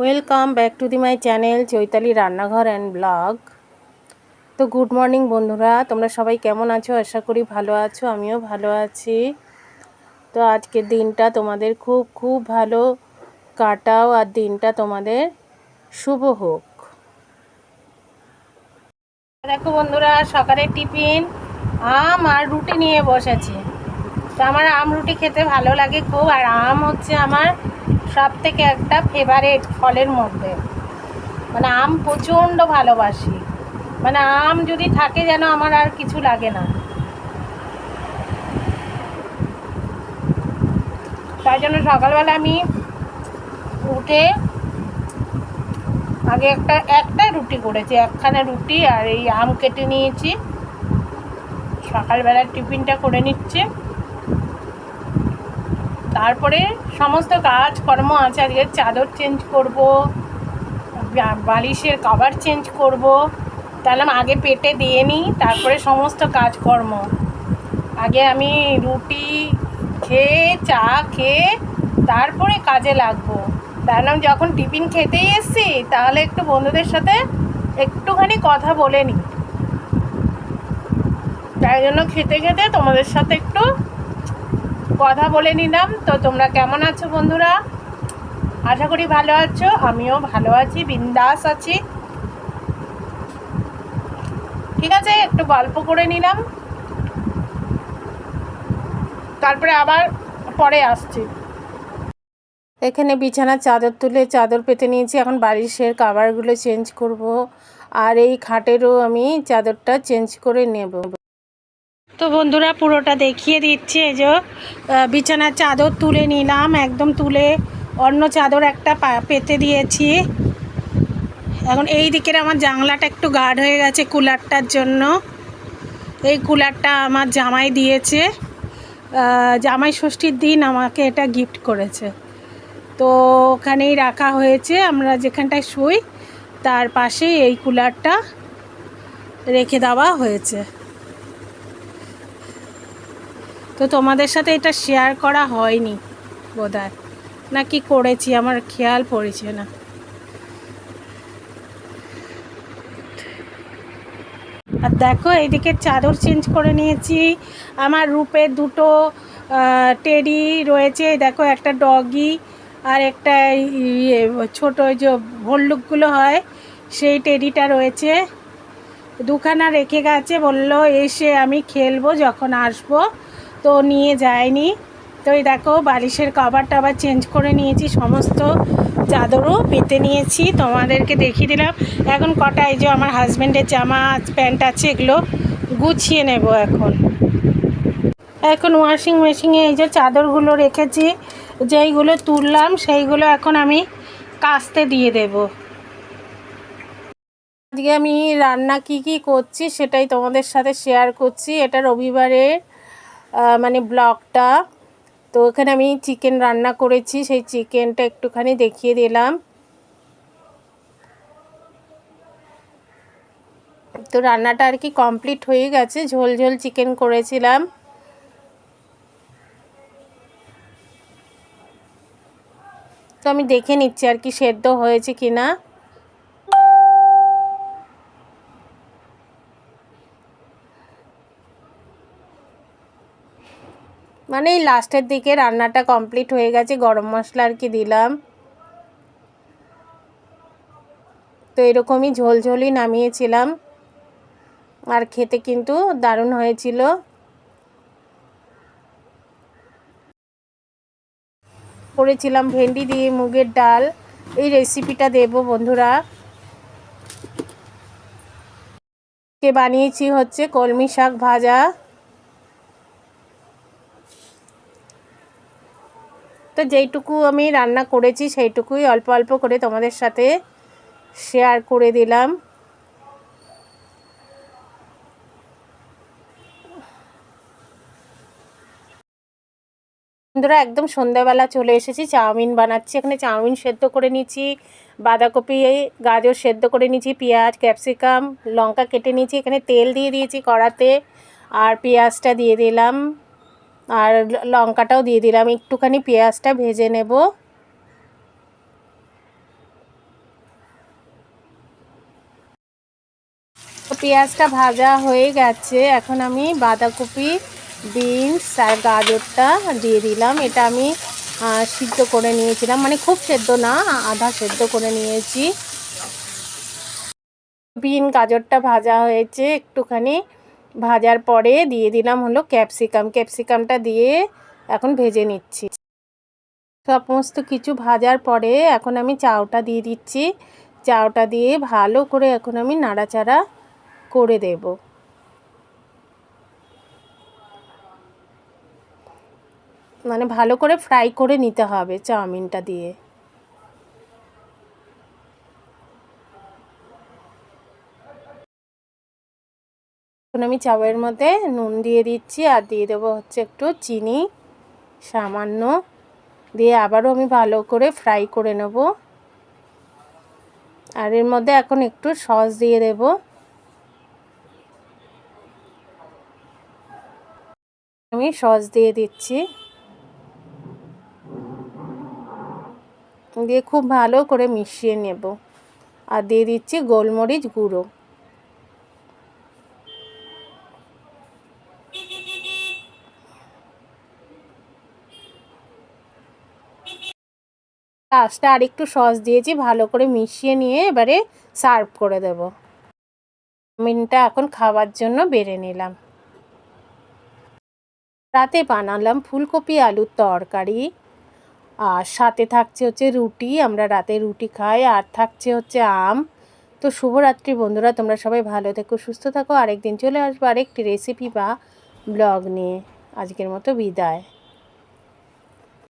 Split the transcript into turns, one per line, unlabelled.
Welcome back to the my channel Chaitali রান্নাঘর and blog তো good morning বন্ধুরা। তোমরা সবাই কেমন আছো? আশা করি ভালো আছো, আমিও ভালো আছি। তো আজকের দিনটা তোমাদের খুব খুব ভালো কাটাও আর দিনটা তোমাদের শুভ হোক। দেখো বন্ধুরা, সকালের টিফিন, আম আর রুটি নিয়ে বসেছি। তো আমার আম, রুটি খেতে ভালো লাগে খুব, আর আম হচ্ছে আমার সব থেকে একটা ফেভারেট ফলের মধ্যে। মানে আম প্রচণ্ড ভালোবাসি। মানে আম যদি থাকে যেন আমার আর কিছু লাগে না। তাই জন্য সকালবেলা আমি উঠে আগে একটা একটা রুটি করেছি, একখানা রুটি আর এই আম কেটে নিয়েছি। সকালবেলার টিফিনটা করে নিচ্ছে। তারপরে সমস্ত কাজকর্ম আছে, আজকে চাদর চেঞ্জ করব বালিশের কভার চেঞ্জ করব। তাহলে আগে পেটে দিয়ে নিই, তারপরে সমস্ত কাজকর্ম আগে আমি রুটি খেয়ে, চা খেয়ে তারপরে কাজে লাগবো। তাহলে যখন টিফিন খেতেই এসছি, তাহলে একটু বন্ধুদের সাথে একটুখানি কথা বলে নিই। তাই জন্য খেতে খেতে তোমাদের সাথে একটু কথা বলে নিলাম। তো তোমরা কেমন আছো বন্ধুরা? আশা করি ভালো আছো, আমিও ভালো আছি, বিন্দাস আছি। ঠিক আছে, একটু গল্প করে নিলাম। তারপরে আবার পরে আসছি। এখানে বিছানার চাদর তুলে চাদর পেতে নিয়েছি। এখন বাড়ির সের কাভারগুলো চেঞ্জ করব। আর এই খাটেরও আমি চাদরটা চেঞ্জ করে নেব। তো বন্ধুরা পুরোটা দেখিয়ে দিচ্ছে, এই যে বিছানার চাদর তুলে নিলাম, একদম তুলে অন্য চাদর একটা পেতে দিয়েছি। এখন এই দিকের আমার জানলাটা একটু গার্ড হয়ে গেছে কুলারটার জন্য। এই কুলারটা আমার জামাই দিয়েছে। জামাই ষষ্ঠীর দিন আমাকে এটা গিফট করেছে। তো ওখানেই রাখা হয়েছে, আমরা যেখানটায় শুই, তার পাশে এই কুলারটা রেখে দেওয়া হয়েছে। তো তোমাদের সাথে এটা শেয়ার করা হয়নি বোধ হয় না কি করেছি, আমার খেয়াল পড়েছে না। আর দেখো, এইদিকে চাদর চেঞ্জ করে নিয়েছি। আমার রূপের দুটো টেডি রয়েছে। দেখো, একটা ডগি আর একটা ইয়ে ছোটো যে ভল্লুকগুলো হয়, সেই টেডিটা রয়েছে। দুখানা রেখে গেছে, বলল, এসে আমি খেলব যখন আসব। তো নিয়ে যায়নি। তো এই দেখো, বালিশের কভারটা আবার চেঞ্জ করে নিয়েছি, সমস্ত চাদরও পেতে নিয়েছি, তোমাদেরকে দেখিয়ে দিলাম। এখন কটা, এই যে আমার হাজব্যান্ডের জামা প্যান্ট আছে, এগুলো গুছিয়ে নেব এখন। এখন ওয়াশিং মেশিনে এই যে চাদরগুলো রেখেছি, যেইগুলো তুললাম, সেইগুলো এখন আমি কাস্তে দিয়ে দেব। আজকে আমি রান্না কি কি করছি, সেটাই তোমাদের সাথে শেয়ার করছি। এটা রবিবারের মানে ব্লগটা তো এখানে আমি চিকেন রান্না করেছি, সেই চিকেনটা একটুখানি দেখিয়ে দিলাম। তো রান্নাটা আর কি কমপ্লিট হয়ে গেছে, ঝোল ঝোল চিকেন করেছিলাম। তো আমি দেখে নিচ্ছি আর কি সেদ্ধ হয়েছে কি না মানে এই লাস্টের দিকে রান্নাটা কমপ্লিট হয়ে গেছে, গরম মশলা আর কি দিলাম। তো এরকমই ঝোলঝোলই নামিয়েছিলাম। আর খেতে কিন্তু দারুণ হয়েছিল। করেছিলাম ভেন্ডি দিয়ে মুগের ডাল। এই রেসিপিটা দেব বন্ধুরা। কে বানিয়েছি হচ্ছে কলমি শাক ভাজা। তো যেইটুকু আমি রান্না করেছি সেইটুকুই অল্প অল্প করে তোমাদের সাথে শেয়ার করে দিলাম। বন্ধুরা, একদম সন্ধ্যাবেলা চলে এসেছি, চাউমিন বানাচ্ছি। এখানে চাউমিন সেদ্ধ করে নিচ্ছি বাঁধাকপি, গাজর সেদ্ধ করে নিচ্ছি পেঁয়াজ, ক্যাপসিকাম, লঙ্কা কেটে নিয়েছি, এখানে তেল দিয়ে দিয়েছি কড়াতে, আর পেঁয়াজটা দিয়ে দিলাম। আর লঙ্কাটাও দিয়ে দিলাম। একটুখানি পেঁয়াজটা ভেজে নেব। পেঁয়াজটা ভাজা হয়ে গেছে। এখন আমি বাঁধাকপি, বিনস আর গাজরটা দিয়ে দিলাম। এটা আমি সিদ্ধ করে নিয়েছিলাম। মানে খুব সেদ্ধ না, আধা সেদ্ধ করে নিয়েছি। বিন, গাজরটা ভাজা হয়েছে। একটুখানি ভাজার পরে দিয়ে দিলাম হলো ক্যাপসিকাম। ক্যাপসিকামটা দিয়ে এখন ভেজে নিচ্ছি। সমস্ত কিছু ভাজার পরে এখন আমি চাউটা দিয়ে দিচ্ছি। চাউটা দিয়ে ভালো করে এখন আমি নাড়াচাড়া করে দেব। মানে ভালো করে ফ্রাই করে নিতে হবে চাউমিনটা দিয়ে। আমি চাউয়ের মধ্যে নুন দিয়ে দিচ্ছি আর দিয়ে দেবো হচ্ছে একটু চিনি, সামান্য। দিয়ে আবারও আমি ভালো করে ফ্রাই করে নেব। আর এর মধ্যে এখন একটু সস দিয়ে দেব। আমি সস দিয়ে দিচ্ছি। দিয়ে খুব ভালো করে মিশিয়ে নেব। আর দিয়ে দিচ্ছি গোলমরিচ গুঁড়ো। লাস্টে আর একটু সস দিয়েছি, ভালো করে মিশিয়ে নিয়ে এবারে সার্ভ করে দেব। চাউমিনটা এখন খাওয়ার জন্য বেড়ে নিলাম। রাতে বানালাম ফুলকপি আলুর তরকারি। আর সাথে থাকছে হচ্ছে রুটি, আমরা রাতে রুটি খাই। আর থাকছে হচ্ছে আম। তো শুভরাত্রি বন্ধুরা, তোমরা সবাই ভালো থেকো, সুস্থ থাকো। আরেকদিন চলে আসব আরেকটি রেসিপি বা ব্লগ নিয়ে। আজকের মতো বিদায়।